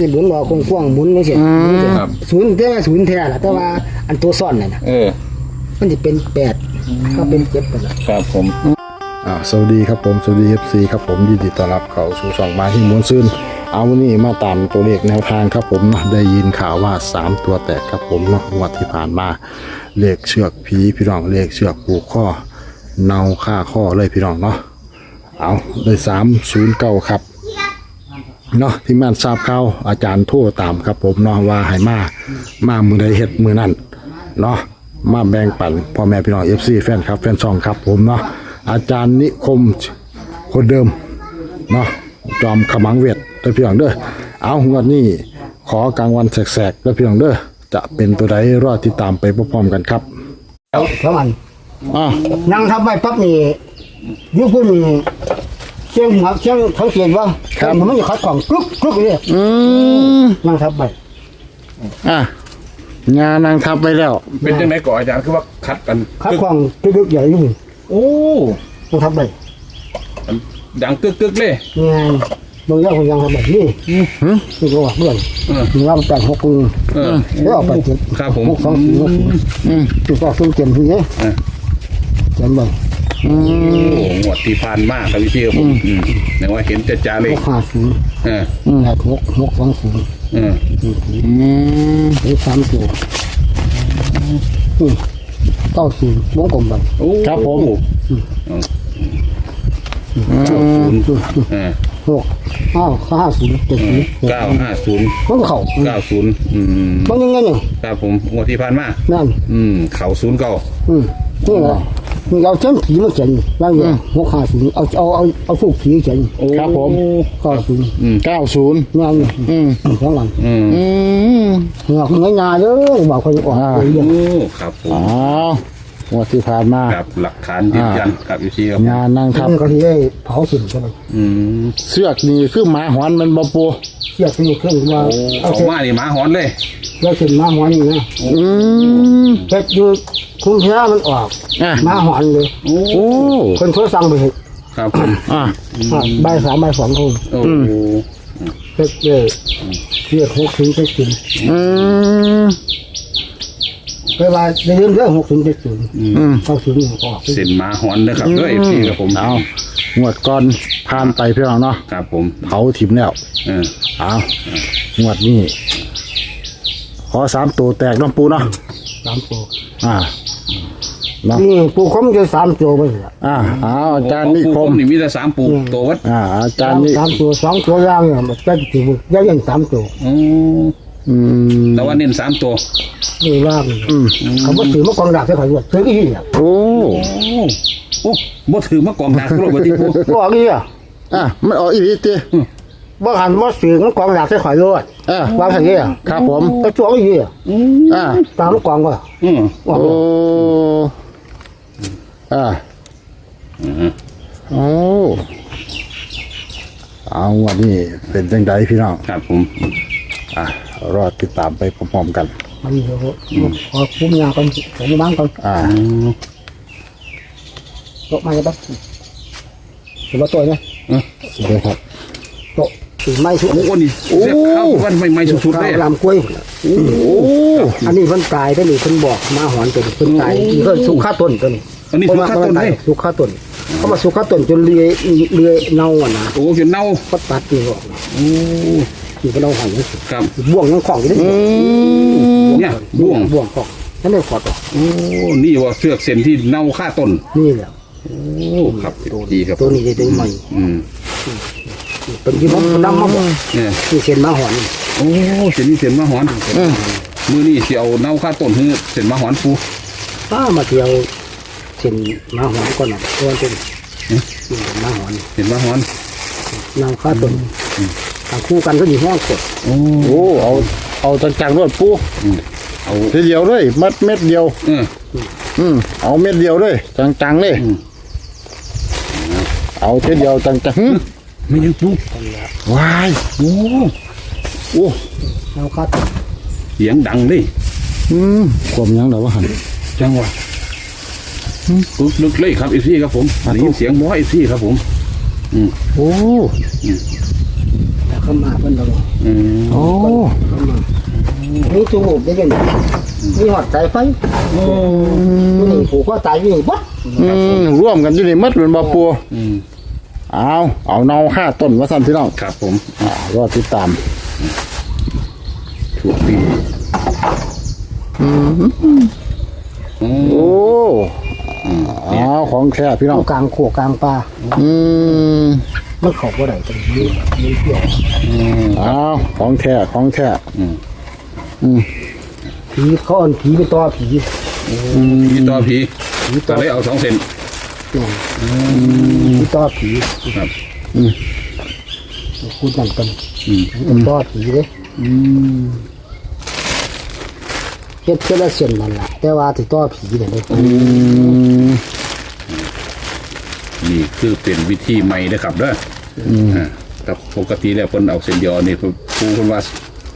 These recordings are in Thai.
จะหมุนว่าคงๆหมุนนี่สิอืมหมุนสิครับ ศูนย์แต่ว่าศูนย์แท้ล่ะแต่ว่าอันตัวซ่อนน่ะนะเออ มันจะเป็นแปดก็เป็นเจ็ดไปละ ครับผม อ่าสวัสดีครับผมสวัสดี FC ครับผมยินดีต้อนรับเข้าสู่ช่องมาที่มวนซื่นเอาวันนี้มาตามตัวเลขแนวทางครับผมเนาะได้ยินข่าวว่า 3 ตัวแตกครับผมเนาะงวดที่ผ่านมาเลขเชือกผีพี่น้องเลขเชือกผูกข้อเนาค่าข้อเลยพี่น้องเนาะเอาได้3 0 9ครับ เนาะที่แม่นทราบข่าวอาจารย์โทรตามครับ ผมเนาะว่าให้มามามือใดเฮ็ดมือนั่นเนาะมาแบ่งปันพ่อแม่พี่น้อง FC แฟนครับแฟนซองครับ ผมเนาะอาจารย์นิคมคนเดิมเนาะจอมขมังเวทเด้อพี่น้องเด้อเอางวดนี้ขอกลางวันแสกๆเด้อพี่น้องเด้อจะเป็นตัวใดรอติดตามไปพร้อมๆกันครับสองอันอ่านั่งทับไว้ปั๊บนี่อยุคพุ่นเชียงหัวเชียงเขาเขียนว่ามันไม่ขัดกล่องกรุ๊กกรุ๊กเลยอืมนั่งทับไว้อะงานนางทับไปแล้ว เป็นจังไดก่อนอาจารย์คือว่าคัดกันขัดกล่องกึกๆใหญ่อยู่โอ้นั่งทับไว้ดังกึกกึกๆเลย งานบางอย่างบางอย่างทับไว้นี่นี่ก็ว่าเพื่อนเออนี่ว่าแปดหกคุณเออแล้วออกไปเจ็ดครับผมหกสองสี่หกสี่อืม จุดก็ซึ่งเต็มที่เนี่ยเออ เต็มเลยอืม โอ้หมวดที่ผ่านมากครับพี่ครับผมอืมเดี๋ยวว่าเห็นจะจ้าเลยหกห้าศูนย์เออแปดหกหกสองศูนย์เอออืมหรือสามตัวอืมเก้าศูนย์วงกลมไปโอ้ครับผมศูนย์เออหกห้าห้าศูนย์เจ็ดศูนย์เก้าห้าศูนย์มันเข่าเก้าศูนย์อืมมันยังไงเนี่ยครับผมงวดที่ผ่านมานั่น อืมเข่าศูนย์เก้าอืมนี่แหละนี่ เราเช่นผีมาเขียนว่าอย่างหกห้าศูนย์เอาเอาเอาเอาสู้ผีเขียนโอ้ครับผม เก้าศูนย์เก้าศูนย์งานอืมสองหลังอืมอืมเนี่ยคุณง่ายๆเลยบอกคนออกอ่าไปเรื่อยโอ้ครับผม อ้าว งวดที่ผ่านมาครับหลักฐานยืนยันครับพี่ครับงานนางทับนี่ก็ที่ได้เผาสิ่งกันเลยอืมเสือกนี่คือหมาหอนมันบ่ปูเสียที่เครื่องมาโอ้เอาเขาเสร็จมานี่หมาหอนเลยเราเสร็จมาหัวนี่นะอืมเสร็จอยู่คุณพระมันออกอะมาหอนเลย โอ้โอ้คนโทรสั่งไปเห็นครับผมอะใบายสามใบายสองคนโอ้เสร็จเลยเรียกหกถึงเจ็ดสิบอืม ไปว่าในเรื่องเรื่องหกถึงเจ็ดสิบอืมเข้าถึงออกเส้นหมาหอนนะครับด้วยพี่ครับผมเอางวดก่อนผ่านไปพี่น้องเนาะครับผมเผาถิ่มแล้วเออเอางวดนี้ ขอสามตัวแตกน้องปูเนาะสามตัวอ่าเนาะนี่ปูคมจะสามตัวไปละอ่าเอาอาจารย์นิคมนี่มีแต่สามปูตัววัดอ่าอาจารย์นิสามตัวสองตัวย่างเนี่ยมันจะถือยังยังสามตัวโอ้ อืมแต่ว่าเน้นสามตัวนี่ล่างอืมเขาบอกถือมากองดาบใส่ข่อยด้วยถือกี่เนี่ยโอ้โอ้โอ้บ่ถือมากองดักโลกปฏิปูบอกกี่อะอะมันออกอีกทีเตี้ยบ่หันบ่ถือมากองดาบใส่ข่อยด้วยอะวางใส่กี่อะครับผมก็จ้วงกี่อะอ่าตามกองก็อืมว่าโอ้อ่าอืมโอ้เอาวันนี้เป็นจังไดพี่น้องครับผมอะ รอติดตามไปพร้อมๆกัน มันเดี๋ยวขอคุ้มยาก่อนผมบ้างก่อนอ่าโตมาจะปั๊บถือว่าตัวเนี่ยเดี๋ยวครับโตถือไม้สุดโอ้นี่เสียบเข้าวันไม่ไม่สุดๆเลยลำกล้วยโอ้อันนี้เพิ่นตายเพิ่นนี่เพิ่นบอกมาหอนตัวนี้เพิ่นตายนี่เพิ่นสุขาต้นตัวนี้อันนี้สุขาต้นเลยสุขาต้นเขามาสุขาต้นจนเลื่อยเลื่อยเน่าอะนะโอ้จนเน่าก็ตัดนี่ออกโอ้ นี่ก็เน่าหันนี่ครับ บ่วงยังของอยู่นี่อืมเนี่ยบ่วง บ่วงของนั่นได้ขอดออกโอ้ นี่ว่าเสือกเส้นที่เน่าค่าต้น นี่แหละโอ้ ครับดีครับตัวนี้ได้ตัวใหม่อืมเป็นที่ผมนำมาบอกเนี่ยที่เส้นมาหอนโอ้เส้นนี้เส้นมาหอนมือนี่สิเอาเน่าค่าต้นคือเส้นมาหอนปูป้ามาเที่ยวเส้นมาหอนก่อนน่ะตัวเป็นนี่มาหอนเส้นมาหอนนำค่าต้น ทางคู่กันก็อยู่ห้องกดโอ้โอ้เอาเอาจังๆรวดปูเอาทีเดียวเลยมัดเม็ดเดียวเอออืมเอาเม็ดเดียวเลยจังๆเลยอืมเอาทีเดียวจังๆหึไม่ยังปูวายโอ้โอ้นำค่าต้นเสียงดังเลยอืมความหยังเดี๋ยวว่าหันจังหวะลึกลึกเลยครับอีซี่ครับผมได้ยินเสียงบอยอีซี่ครับผมโอ้แต่ เข้ามาเพิ่นเราอืมโอ้เข้ามามีจูบได้ยังมีหอดสายไฟนี่ผูกคอตายอยู่นี่บ่อืมร่วมกันอยู่ในมัดเป็นบ่ปูอืมเอาเอาเนาค่าต้นว่าซั่นพี่น้องครับผมอ่ารอติดตามถูกปีอืมอืมโอ้เอาของแท้พี่น้องกลางโขกกลางป่าอืม มันเข้าบ่ได้ตรงนี้มีเกี่ยวอืมเอาของแท้ของแท้อืมอืมผีเขาเอิ้นผีไปต่อผีผีต่อผีก็เลยเอาสองเซนผีต่อผีครับพูดนั่นกันอืมผีต่อผีเด้อืมเฮ็ดเพื่อละเส้นนั่นล่ะแต่ว่าสิต่อผีเนี่ยเด้อืม นี่คือเป็นวิธีใหม่นะครับเด้ออ่าแต่ปกติแล้วเพิ่นเอาเส้นยอนี่ผู้เพิ่นว่า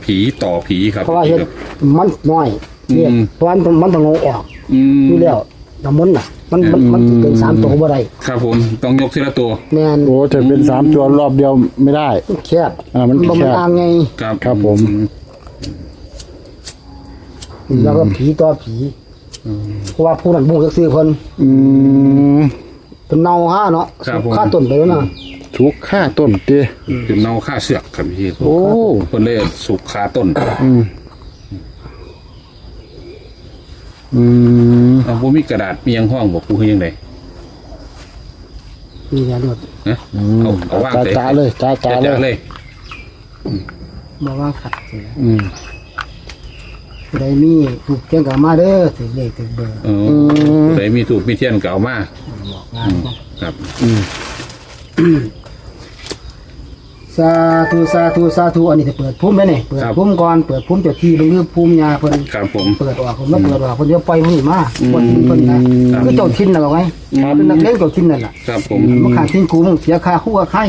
ผีต่อผีครับเพราะว่าเฮ็ดครับ มันน้อยเนี่ยอืมเพราะว่ามันมันต้องงออกอืมอยู่แล้วน้ำมันต์น่ะ มันมันมันสิเป็นสามตัวบ่ได้ครับผมต้องยกทีละตัว แม่นโอ้จะเป็นสามตัวรอบเดียวไม่ได้ มันแคบอ่ามันบ่แคมันบ อ่างไงครับครับผม แล้วก็ผีต่อผีเพราะว่าผู้นั้นบ่ฮู้จักชื่อเพิ่นอืม เพิ่นเน่าห้าเนาะค่าต้นไปแล้วนะ ทุกค่าต้นเตี้ยคือเนาค่าเสือกครับพี่โอ้เพิ่นเลยสุกคาต้นอืมอืมเอาบ่มีกระดาษมีหยังห้องบอกกูคือยังไงนี่แหละโดดนะเอาเอาวางจ้าเตะจ้าเลยจ้าจ้าจ้าเลเลยยบ่ว่าขัดสิอืม ได้มีถูกเที่ยงกับมาเด้อถึงเลขถึงเบอร์เออผู้ใดมีถูกมีเทียนก็เอามาบอกงานบ่ครับสาธุสาธุสาธุอันนี้จะเปิดพุ่มแล้วนี่เปิดพุ่มก่อนเปิดพุ่มเจ้าที่เป็นคือพุ่มยาเพิ่นครับผมเปิดออกผมแล้วเปิดออกเพิ่นจะปล่อยมันนี่มาบ่ทิ้งเพิ่นนะคือเจ้าทินน่ะว่าไงเป็นนักเลงเจ้าทินนั่นล่ะครับผมมันขาดทิ้งกูมึงเสียค่าคู่กับใคร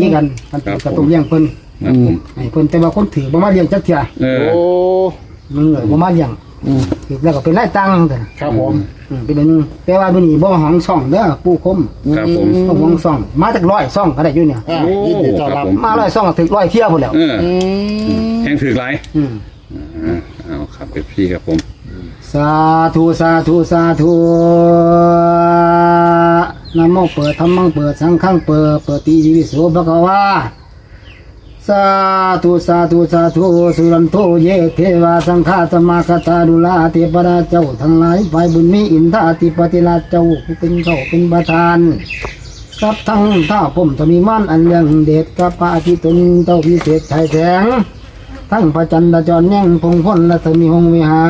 นี่กันมันเป็นกระตุ้นเลี้ยงเพิ่น ครับผมให้เพิ่นแต่ว่าคนถือบ่มาเลี้ยงจักเที่ยเออ โอ้มึงเลยบ่มาเลี้ยงถือแล้วก็เป็นรายตังค์แต่ครับผมอืมเป็นอันนึงแต่ว่ามื้อนี้บ่หองซ่องเด้อปู่คมครับผม บ่หองซ่อง มาจากร้อยซ่องก็ได้อยู่เนี่ย อะโอ้ยินดีต้อนรับครับผม มาร้อยซ่องก็ถึงร้อยเที่ยวพุ่นแล้ว เออแห้งถือไรอืม อ่าเอาครับเป็นพี่ครับผมสาธุสาธุสาธุนะโมเปิดธรรมังเปิดสังฆังเปิดเปิดติวิโสภะคะวา สาธุสาธุสาธุสุรันโทเยเทวาสังฆาตมาคตาดุลาเทพราเจ้าทั้งหลายฝ่ายบุญมีอินทาติปฏิลาเจ้าผู้เป็นเจ้าเป็นประธานกับทั้งท่าผมจะมีม่านอันเรื่องเด็ดกับพระอาทิตย์ตนเต้าพิเศษชายแสงทั้งพระจันทร์จรแย่งพงพ้นและสมีหงวิหา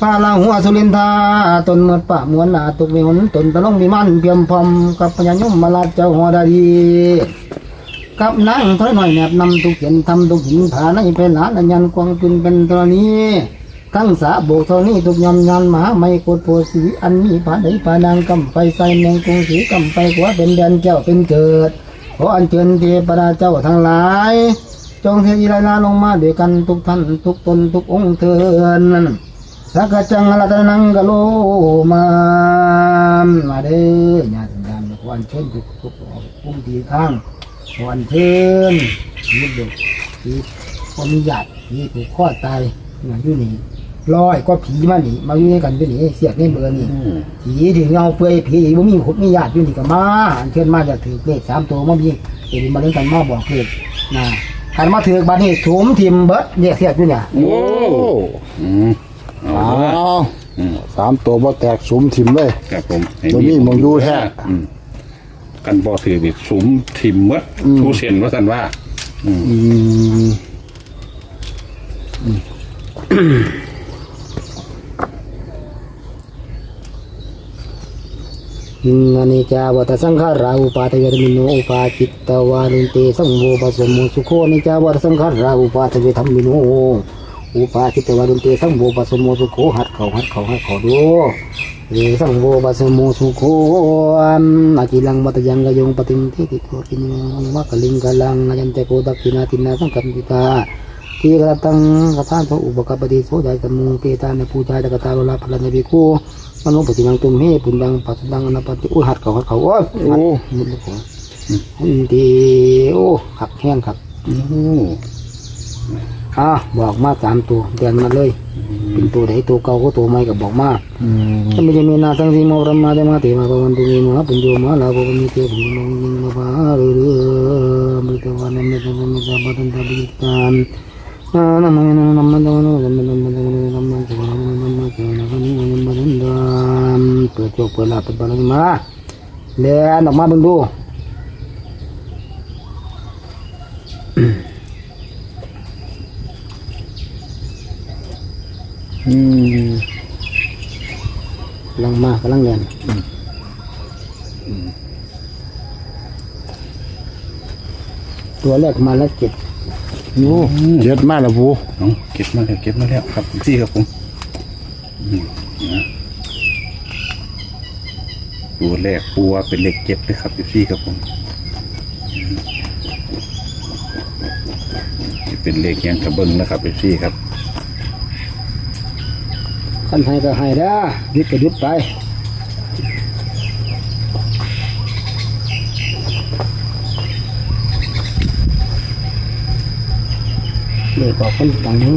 พาลาหัวสุรินทาตนหมดปะมวนหนาตุกมีหนตนตะลงมีมันเพียมพรมกับพญายมมาลาเจ้าหัวดาดี กับนางถอยหน่อยแนบนำตุกเขียนทำตุกหินผาในเป็นหลานอัญญันกวางจุนเป็นตรณีทั้งสาโบกเท่านี้ตุกยำยันมหาไม่กดโพสีอันนี้ผาใดผานางกำไปใส่แมงกรุงสีกำไปขวาเป็นแดนเจ้าเป็นเกิดขออัญเชิญเทพราเจ้าทั้งหลาย จงเทยีไรนาลงมาด้วยกันทุกท่านทุกตนทุกองค์เถินสักกะจังละตะนังกะโลมามาเด้อญาติธรรมขออัญเชิญทุกทุกผู้ที่ทาง ขออัญเชิญชีวิตเด็กที่คนมีญาติที่ถูกข้อตายอยู่นี่ร้อยก็ผีมานี่มาอยู่ในกันอยู่นี่เสียกในเบอร์นี่ผีถึงเงาเปื่อยผีบ่มีหุดมีญาติอยู่นี่ก็มาอันเชิญมาจะถือเลขสามตัวมามีเดี๋ยวนี้มาเล่นกันมาบอกเลขนะคันมาถือบัดนี้ถุมทิมเบิดเรียกเสียกอยู่เนี่ยโอ้อืมเอาอ้าเด้อวอืมสามตัวบ่แตกสุมถิ่มเลยครับผมให้บ่มีหม้องอยู่แท้ อืม กันบ่ถือบิดสุมทิมหมดทูเสียนว่าสันว่าอืมอืมอนิจจาวัตสังขาราอุปาทเวรมิโนอุปาจิตตวานุนเตสังโวปสมโมสุโคอนิจจาวัตสังขาราอุปาทเวธรรมิโนอุปาจิตตวานุนเตสังโวปสมโมสุโคหัดเขาหัดเขาหัดเขาดู เรสังโวปสมโมสุโคอากิลังมัตยังกยงปติงทิติโกตินมะกลิงกลังยันเตโกตักกินาตินาสังกัมปิตาทีกระตังกระทานพระอุปกปฏิโสดายตมุงเปตาในผู้ชายตะกตาโลลาพลันในบิคูมโนลงปฏินังตุมเฮปุนดังปัสดังอนาปฏิอุหัดเขาหัดเขาโอ้ยโอ้มุดลูกของดีโอ้ขักแห้งครับโอ้ อ่าบอกมาสามตัวเดือนมาเลย เป็นตัวไหนตัวเก่าก็ตัวใหม่ก็บอกมาอืมถ้าไม่จะมีนาทั้งที่มรมาได้มาเตมาปวันตุมีมาปุญโยมาลาภวันมีเตปุญโยมิงมาภาเรือเรือมิตวานัมมิตวามิตาบัตันตาบิตานนานามันนานามันนานามันนามันนามันนามันนามันนามันนามันนามันนามันนาเปิดโจกเปิดลาเปิดบาลมาเลียนออกมาเบิ่งดูอืม กำลังมากำลังเรียนตัวแรกมาแล้วเจ็ดโอ้เจ็ดมากแล้วปูเอาเก็บมาแล้วเก็บมาแล้วครับพี่ครับผมอืมนะตัวแรกปูว่าเป็นเลขเจ็ดเลยครับพี่ครับผมอืมนี่เป็นเลขยังกระเบิ้งนะครับพี่ครับ ขันให้ก็ให้ได้อยุดก็หยุดไปเด็กบอกคนต่างนึง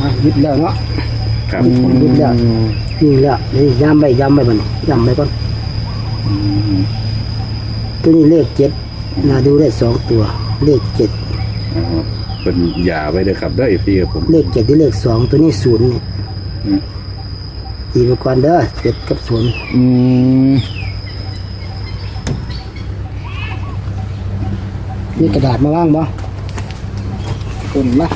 อะหยุดแล้วเนาะครับหยุดแล้วนี่แล้วนี่ย้ำไปย้ำไปมันย้ำไปก่อนอืม ตัวนี้เลขเจ็ดน่าดูได้สองตัว เลขเจ็ดอ๋อเป็นยาไว้เลยครับเด้อพี่ครับผมเลขเจ็ดที่เลขสองตัวนี้ศูนย์นี่อืมตีไปก่อนเด้อเจ็ดกับศูนย์อืมมีกระดาษมาว่างบ่ตุนมา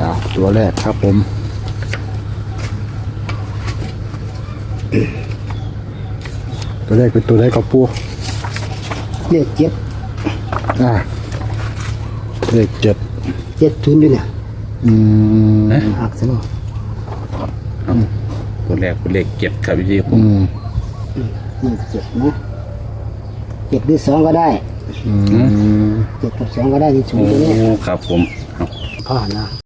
อ่าตัวแรกครับผม ตัวแรกเป็นตัวแรกกับปูเลขเจ็ดอ่าเลขเจ็ดเจ็ดศูนย์อยู่เนี่ยอืมหักซะเนาะเอาตัวแรกเป็นเลขเจ็ดครับพี่ครับผมอืมนี่เจ็ดนะเจ็ดหรือสองก็ได้อืมเจ็ดกับสองก็ได้ที่ศูนโอ้ย์ตัวนี้ครับผมเอาผ่านนะ